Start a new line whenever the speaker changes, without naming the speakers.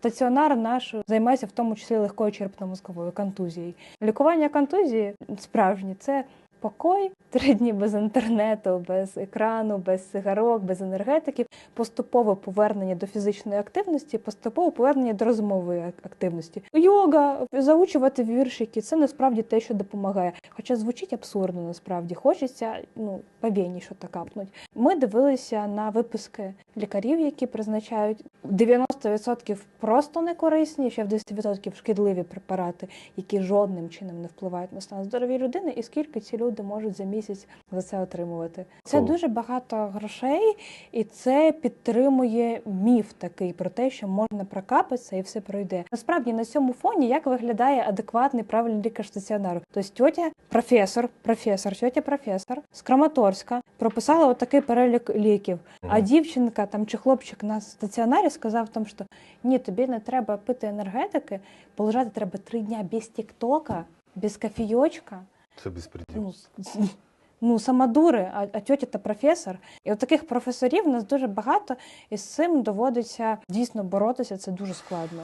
Стаціонар наш займається в тому числі легкою черепно-мозковою контузією. Лікування контузії справжнє це покой, три дні без інтернету, без екрану, без сигарок, без енергетиків, поступове повернення до фізичної активності, поступове повернення до розмової активності. Йога, заучувати віршики це насправді те, що допомагає. Хоча звучить абсурдно, насправді хочеться ну повільніше що капнуть. Ми дивилися на виписки лікарів, які призначають 90% просто не корисні, ще в 10% шкідливі препарати, які жодним чином не впливають на стан здоров'я людини, і скільки ці люди можуть за місяць за це отримувати. Це дуже багато грошей, і це підтримує міф такий про те, що можна прокапатися і все пройде. Насправді на цьому фоні як виглядає адекватний правильний лікар стаціонару? Тобто тьотя, професор, професор, тьотя професор з Краматорська прописала отакий перелік ліків. А дівчинка там чи хлопчик на стаціонарі сказав там, що ні, тобі не треба пити енергетики, полежати треба три дня без тіктока, без кофійочка.
Це безпреділ.
Ну, ну самодури, а, а тьотя та професор. І от таких професорів у нас дуже багато, і з цим доводиться дійсно боротися. Це дуже складно.